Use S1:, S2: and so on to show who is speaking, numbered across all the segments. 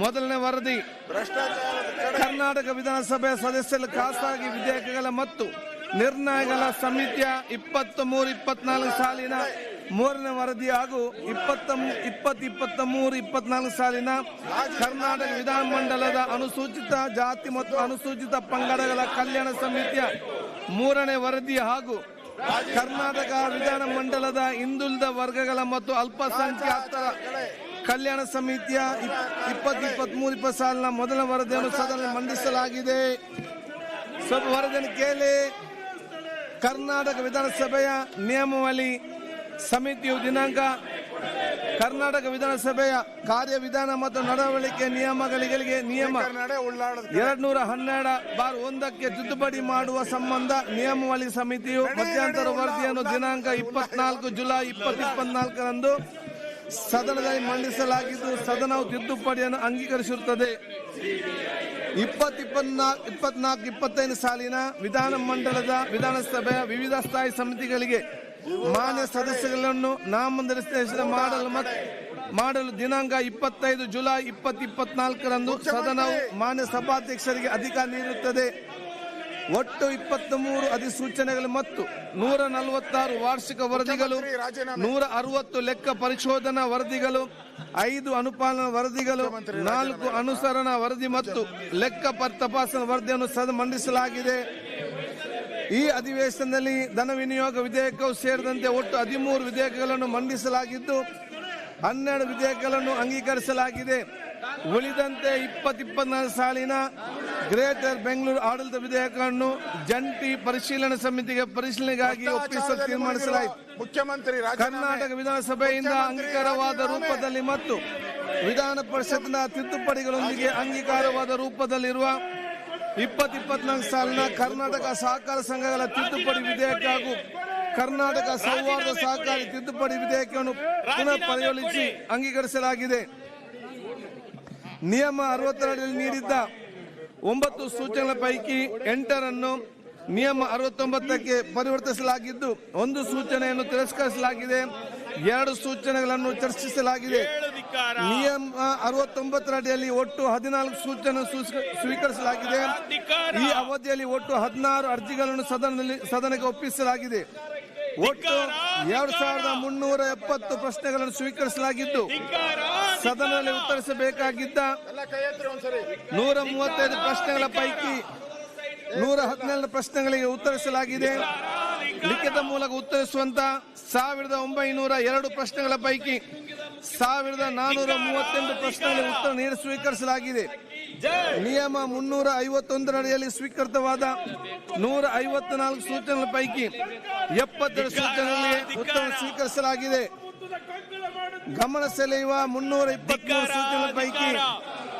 S1: ಮೊದಲನೇ ವರದಿ. ಕರ್ನಾಟಕ ವಿಧಾನಸಭೆ ಸದಸ್ಯರ ಖಾಸಗಿ ವಿಧೇಯಕಗಳ ಮತ್ತು ನಿರ್ಣಯಗಳ ಸಮಿತಿಯ ಇಪ್ಪತ್ತ್ ಮೂರು ಇಪ್ಪತ್ನಾಲ್ಕು ಸಾಲಿನ ಮೂರನೇ ವರದಿ ಹಾಗೂ ಇಪ್ಪತ್ತ ಇಪ್ಪತ್ತು ಇಪ್ಪತ್ತ ಮೂರು ಇಪ್ಪತ್ನಾಲ್ಕು ಸಾಲಿನ ಕರ್ನಾಟಕ ವಿಧಾನಮಂಡಲದ ಅನುಸೂಚಿತ ಜಾತಿ ಮತ್ತು ಅನುಸೂಚಿತ ಪಂಗಡಗಳ ಕಲ್ಯಾಣ ಸಮಿತಿಯ ಮೂರನೇ ವರದಿ ಹಾಗೂ ಕರ್ನಾಟಕ ವಿಧಾನಮಂಡಲದ ಹಿಂದುಳಿದ ವರ್ಗಗಳ ಮತ್ತು ಅಲ್ಪಸಂಖ್ಯಾತರ ಕಲ್ಯಾಣ ಸಮಿತಿಯ ಇಪ್ಪತ್ತು ಇಪ್ಪತ್ತ್ ಮೂರು ಇಪ್ಪತ್ತು ಸಾಲಿನ ಮೊದಲ ವರದಿಯನ್ನು ಸದನ ಮಂಡಿಸಲಾಗಿದೆ. ಸ್ವಲ್ಪ ವರದಿಯನ್ನು ಕೇಳಿ ಕರ್ನಾಟಕ ವಿಧಾನಸಭೆಯ ನಿಯಮಾವಳಿ ಸಮಿತಿಯು ದಿನಾಂಕ ಕರ್ನಾಟಕ ವಿಧಾನಸಭೆಯ ಕಾರ್ಯವಿಧಾನ ಮತ್ತು ನಡವಳಿಕೆ ನಿಯಮಗಳಿಗೆ ನಿಯಮ ಎರಡ್ ನೂರ ಹನ್ನೆರಡು ಬಾರ್ ಒಂದಕ್ಕೆ ತಿದ್ದುಪಡಿ ಮಾಡುವ ಸಂಬಂಧ ನಿಯಮಾವಳಿ ಸಮಿತಿಯು ಮಧ್ಯಂತರ ವರದಿಯನ್ನು ದಿನಾಂಕ ಇಪ್ಪತ್ನಾಲ್ಕು ಜುಲೈ ಇಪ್ಪತ್ನಾಲ್ಕರಂದು ಸದನದಲ್ಲಿ ಮಂಡಿಸಲಾಗಿದ್ದು ಸದನವು ತಿದ್ದುಪಡಿಯನ್ನು ಅಂಗೀಕರಿಸಿರುತ್ತದೆ. ಇಪ್ಪತ್ ಇಪ್ಪತ್ನಾಲ್ಕು, ಇಪ್ಪತ್ತೈದು ಸಾಲಿನ ವಿಧಾನಮಂಡಲದ ವಿಧಾನಸಭೆಯ ವಿವಿಧ ಸ್ಥಾಯಿ ಸಮಿತಿಗಳಿಗೆ ಮಾನ್ಯ ಸದಸ್ಯಗಳನ್ನು ನಾಮನಿರ್ದೇಶನ ಮಾಡಲು ಮಾಡಲು ದಿನಾಂಕ ಇಪ್ಪತ್ತೈದು ಜುಲೈ ಇಪ್ಪತ್ತಿಪ್ಪತ್ನಾಲ್ಕರಂದು ಸದನವು ಮಾನ್ಯ ಸಭಾಧ್ಯಕ್ಷರಿಗೆ ಅಧಿಕಾರ ನೀಡುತ್ತದೆ. ಒಟ್ಟು ಇಪ್ಪತ್ತ್ ಮೂರು ಅಧಿಸೂಚನೆಗಳು ಮತ್ತು ನೂರ ನಲವತ್ತಾರು ವಾರ್ಷಿಕ ವರದಿಗಳು. ನೂರ ಅರವತ್ತು ಲೆಕ್ಕ ಪರಿಶೋಧನಾ ವರದಿಗಳು ಐದು ಅನುಪಾಲನಾ ವರದಿಗಳು ನಾಲ್ಕು ಅನುಸರಣಾ ವರದಿ ಮತ್ತು ಲೆಕ್ಕ ಪರ್ ತಪಾಸಣಾ ವರದಿಯನ್ನು ಸದ ಮಂಡಿಸಲಾಗಿದೆ. ಈ ಅಧಿವೇಶನದಲ್ಲಿ ಧನ ವಿನಿಯೋಗ ವಿಧೇಯಕವು ಸೇರಿದಂತೆ ಒಟ್ಟು ಹದಿಮೂರು ವಿಧೇಯಕಗಳನ್ನು ಮಂಡಿಸಲಾಗಿದ್ದು ಹನ್ನೆರಡು ವಿಧೇಯಕಗಳನ್ನು ಅಂಗೀಕರಿಸಲಾಗಿದೆ. ಉಳಿದಂತೆ ಇಪ್ಪತ್ತಿಪ್ಪತ್ನಾಲ್ಕು ಸಾಲಿನ ಗ್ರೇಟರ್ ಬೆಂಗಳೂರು ಆಡಳಿತ ವಿಧೇಯಕವನ್ನು ಜಂಟಿ ಪರಿಶೀಲನಾ ಸಮಿತಿಗೆ ಪರಿಶೀಲನೆಗಾಗಿ ಒಪ್ಪಿಸಲು ತೀರ್ಮಾನಿಸಲಾಯಿತು.
S2: ಮುಖ್ಯಮಂತ್ರಿ.
S1: ಕರ್ನಾಟಕ ವಿಧಾನಸಭೆಯಿಂದ ಅಂಗೀಕಾರವಾದ ರೂಪದಲ್ಲಿ ಮತ್ತು ವಿಧಾನ ಪರಿಷತ್ನ ತಿದ್ದುಪಡಿಗಳೊಂದಿಗೆ ಅಂಗೀಕಾರವಾದ ರೂಪದಲ್ಲಿರುವ ಇಪ್ಪತ್ ಇಪ್ಪತ್ನಾಲ್ಕು ಸಾಲಿನ ಕರ್ನಾಟಕ ಸಹಕಾರ ಸಂಘಗಳ ತಿದ್ದುಪಡಿ ವಿಧೇಯಕ ಹಾಗೂ ಕರ್ನಾಟಕ ಸೌಹಾರ್ದ ಸಹಕಾರಿ ತಿದ್ದುಪಡಿ ವಿಧೇಯಕವನ್ನು ಪುನಃ ಪರಿಗಣಿಸಿ ಅಂಗೀಕರಿಸಲಾಗಿದೆ. ನಿಯಮ ಅರವತ್ತೆರಡರಲ್ಲಿ ನೀಡಿದ್ದ ಒಂಬತ್ತು ಸೂಚನೆಗಳ ಪೈಕಿ ಎಂಟರನ್ನು ನಿಯಮ ಅರವತ್ತೊಂಬತ್ತಕ್ಕೆ ಪರಿವರ್ತಿಸಲಾಗಿದ್ದು, ಒಂದು ಸೂಚನೆಯನ್ನು ತಿರಸ್ಕರಿಸಲಾಗಿದೆ, ಎರಡು ಸೂಚನೆಗಳನ್ನು ಚರ್ಚಿಸಲಾಗಿದೆ. ನಿಯಮ ಅರವತ್ತೊಂಬತ್ತರ ಅಡಿಯಲ್ಲಿ ಒಟ್ಟು ಹದಿನಾಲ್ಕು ಸೂಚನೆ ಸೂಚ- ಸ್ವೀಕರಿಸಲಾಗಿದೆ. ಈ ಅವಧಿಯಲ್ಲಿ ಒಟ್ಟು ಹದಿನಾರು ಅರ್ಜಿಗಳನ್ನು ಸದನದಲ್ಲಿ, ಸದನಕ್ಕೆ ಒಪ್ಪಿಸಲಾಗಿದೆ. ಒಟ್ಟು ಎರಡು ಸಾವಿರದ ಮುನ್ನೂರ ಎಪ್ಪತ್ತು ಪ್ರಶ್ನೆಗಳನ್ನು ಸ್ವೀಕರಿಸಲಾಗಿದ್ದು ಸದನದಲ್ಲಿ ಉತ್ತರಿಸಬೇಕಾಗಿದ್ದ ನೂರ ಮೂವತ್ತೈದು ಪ್ರಶ್ನೆಗಳ ಪೈಕಿ ನೂರ ಹದಿನೇಳು ಪ್ರಶ್ನೆಗಳಿಗೆ ಉತ್ತರಿಸಲಾಗಿದೆ. ಲಿಖಿತ ಮೂಲಕ ಉತ್ತರಿಸುವಂತ ಸಾವಿರದ ಒಂಬೈನೂರ ಎರಡು ಪ್ರಶ್ನೆಗಳ ಪೈಕಿ ಸಾವಿರದ ನಾನೂರ ಮೂವತ್ತೆಂಟು ಪ್ರಶ್ನೆಗಳಿಗೆ ಉತ್ತರ ನೀಡಿ ಸ್ವೀಕರಿಸಲಾಗಿದೆ. ನಿಯಮ ಮುನ್ನೂರ ಐವತ್ತೊಂದರ ಅಡಿಯಲ್ಲಿ ಸ್ವೀಕೃತವಾದ ನೂರ ಐವತ್ನಾಲ್ಕು ಸೂಚನೆಗಳ ಪೈಕಿ ಎಪ್ಪತ್ತೆರಡು ಸೂಚನೆಗಳಿಗೆ ಉತ್ತರ ಸ್ವೀಕರಿಸಲಾಗಿದೆ. ಗಮನ ಸೆಳೆಯುವ ಮುನ್ನೂರ ಇಪ್ಪತ್ಮೂರು ಸೂಚನೆಗಳ ಪೈಕಿ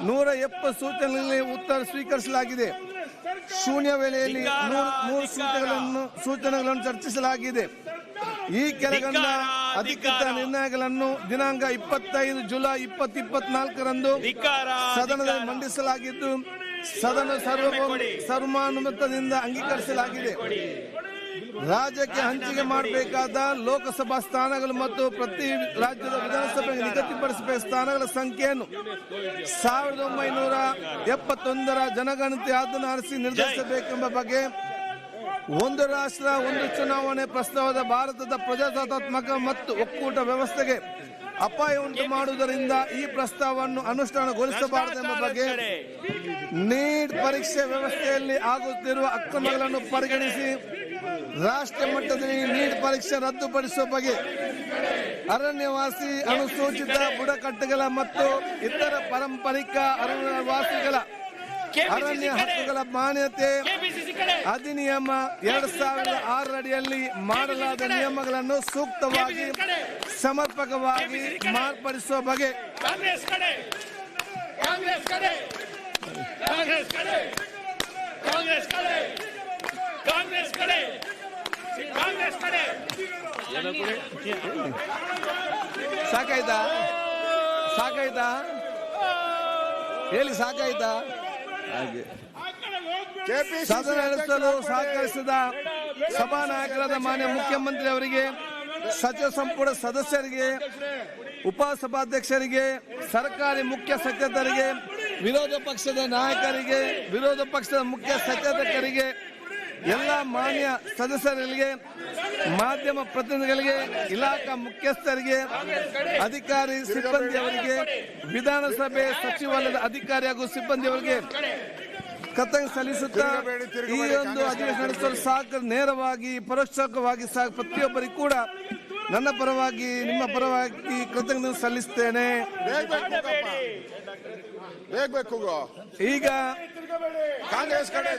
S1: ನೂರ ಎಪ್ಪತ್ತು ಸೂಚನೆಗಳಲ್ಲಿ ಉತ್ತರ ಸ್ವೀಕರಿಸಲಾಗಿದೆ. ಶೂನ್ಯ ವೇಳೆಯಲ್ಲಿ ಮೂರು ಸೂಚನೆಗಳನ್ನು ಸೂಚನೆಗಳನ್ನು ಚರ್ಚಿಸಲಾಗಿದೆ. ಈ ಕೆಳಗಂಡ ಅಧಿಕೃತ ನಿರ್ಣಯಗಳನ್ನು ದಿನಾಂಕ ಇಪ್ಪತ್ತೈದು ಜುಲೈ ಇಪ್ಪತ್ ಇಪ್ಪತ್ನಾಲ್ಕರಂದು ಸದನದಲ್ಲಿ ಮಂಡಿಸಲಾಗಿದ್ದು ಸದನ ಸರ್ವ ಸರ್ವಾನುಮತದಿಂದ ಅಂಗೀಕರಿಸಲಾಗಿದೆ. ರಾಜ್ಯಕ್ಕೆ ಹಂಚಿಕೆ ಮಾಡಬೇಕಾದ ಲೋಕಸಭಾ ಸ್ಥಾನಗಳು ಮತ್ತು ಪ್ರತಿ ರಾಜ್ಯದ ವಿಧಾನಸಭೆಗೆ ನಿಗದಿಪಡಿಸಬೇಕಾದ ಸ್ಥಾನಗಳ ಸಂಖ್ಯೆಯನ್ನು ಸಾವಿರದ ಒಂಬೈನೂರ ಎಪ್ಪತ್ತೊಂದರ ಜನಗಣತಿ ಆಧರಿಸಿ ನಿರ್ಧರಿಸಬೇಕೆಂಬ ಬಗ್ಗೆ ಒಂದು ರಾಷ್ಟ್ರ, ಒಂದು ಚುನಾವಣೆ ಪ್ರಸ್ತಾವದ ಭಾರತದ ಪ್ರಜಾಸತ್ತಾತ್ಮಕ ಮತ್ತು ಒಕ್ಕೂಟ ವ್ಯವಸ್ಥೆಗೆ ಅಪಾಯ ಉಂಟು ಮಾಡುವುದರಿಂದ ಈ ಪ್ರಸ್ತಾವವನ್ನು ಅನುಷ್ಠಾನಗೊಳಿಸಬಾರದೆಂಬ ಬಗ್ಗೆ ನೀಟ್ ಪರೀಕ್ಷೆ ವ್ಯವಸ್ಥೆಯಲ್ಲಿ ಆಗುತ್ತಿರುವ ಅಕ್ರಮಗಳನ್ನು ಪರಿಗಣಿಸಿ ರಾಷ್ಟ್ರ ಮಟ್ಟದಲ್ಲಿ ನೀಟ್ ಪರೀಕ್ಷೆ ರದ್ದುಪಡಿಸುವ ಬಗ್ಗೆ ಅರಣ್ಯವಾಸಿ ಅನುಸೂಚಿತ ಬುಡಕಟ್ಟುಗಳ ಮತ್ತು ಇತರ ಪಾರಂಪರಿಕ ಅರಣ್ಯವಾಸಿಗಳ ಅರಣ್ಯ ಹಕ್ಕುಗಳ ಮಾನ್ಯತೆ ಅಧಿನಿಯಮ ಎರಡ್ ಸಾವಿರದ ಆರಡಿಯಲ್ಲಿ ಅಡಿಯಲ್ಲಿ ಮಾಡಲಾದ ನಿಯಮಗಳನ್ನು ಸೂಕ್ತವಾಗಿ ಸಮರ್ಪಕವಾಗಿ ಮಾರ್ಪಡಿಸುವ ಬಗ್ಗೆ
S3: ಕಾಂಗ್ರೆಸ್ ಕಡೆ ಕಾಂಗ್ರೆಸ್ ಕಡೆ ಕಾಂಗ್ರೆಸ್ ಕಡೆ ಕಾಂಗ್ರೆಸ್ ಕಡೆ ಕಾಂಗ್ರೆಸ್ ಕಡೆ ಕಾಂಗ್ರೆಸ್ ಕಡೆ.
S1: ಸಾಕಾಯ್ತಾ? ಸಾಕಾಯ್ತಾ? ಹೇಳಿ ಸಾಕಾಯ್ತಾ? ಹಾಗೆ. ಸದನ ನಡೆಸಲು ಸಹಕರಿಸಿದ ಸಭಾನಾಯಕರಾದ ಮಾನ್ಯ ಮುಖ್ಯಮಂತ್ರಿ ಅವರಿಗೆ ಸಚಿವ ಸಂಪುಟ ಸದಸ್ಯರಿಗೆ ಉಪಸಭಾಧ್ಯಕ್ಷರಿಗೆ ಸರ್ಕಾರಿ ಮುಖ್ಯ ಸಚೇತರಿಗೆ ವಿರೋಧ ಪಕ್ಷದ ನಾಯಕರಿಗೆ ವಿರೋಧ ಪಕ್ಷದ ಮುಖ್ಯ ಸಚೇತಕರಿಗೆ ಎಲ್ಲ ಮಾನ್ಯ ಸದಸ್ಯರಿಗೆ ಮಾಧ್ಯಮ ಪ್ರತಿನಿಧಿಗಳಿಗೆ ಇಲಾಖಾ ಮುಖ್ಯಸ್ಥರಿಗೆ ಅಧಿಕಾರಿ ಸಿಬ್ಬಂದಿಯವರಿಗೆ ವಿಧಾನಸಭೆ ಸಚಿವಾಲಯದ ಅಧಿಕಾರಿ ಹಾಗೂ ಸಿಬ್ಬಂದಿಯವರಿಗೆ ಕರ್ತವ್ಯ ಸಲ್ಲಿಸುತ್ತಾ ಈ ಒಂದು ಅಧಿವೇಶನ ನಡೆಸಲು ಸಾಕ ನೇರವಾಗಿ ಪರೋಕ್ಷವಾಗಿ ಸಾಕು ಪ್ರತಿಯೊಬ್ಬರಿಗೂ ಕೂಡ ನನ್ನ ಪರವಾಗಿ ನಿಮ್ಮ ಪರವಾಗಿ ಕೃತಜ್ಞತೆ ಸಲ್ಲಿಸ್ತೇನೆ. ಈಗ
S2: ಕಾಂಗ್ರೆಸ್ ಕಡೆ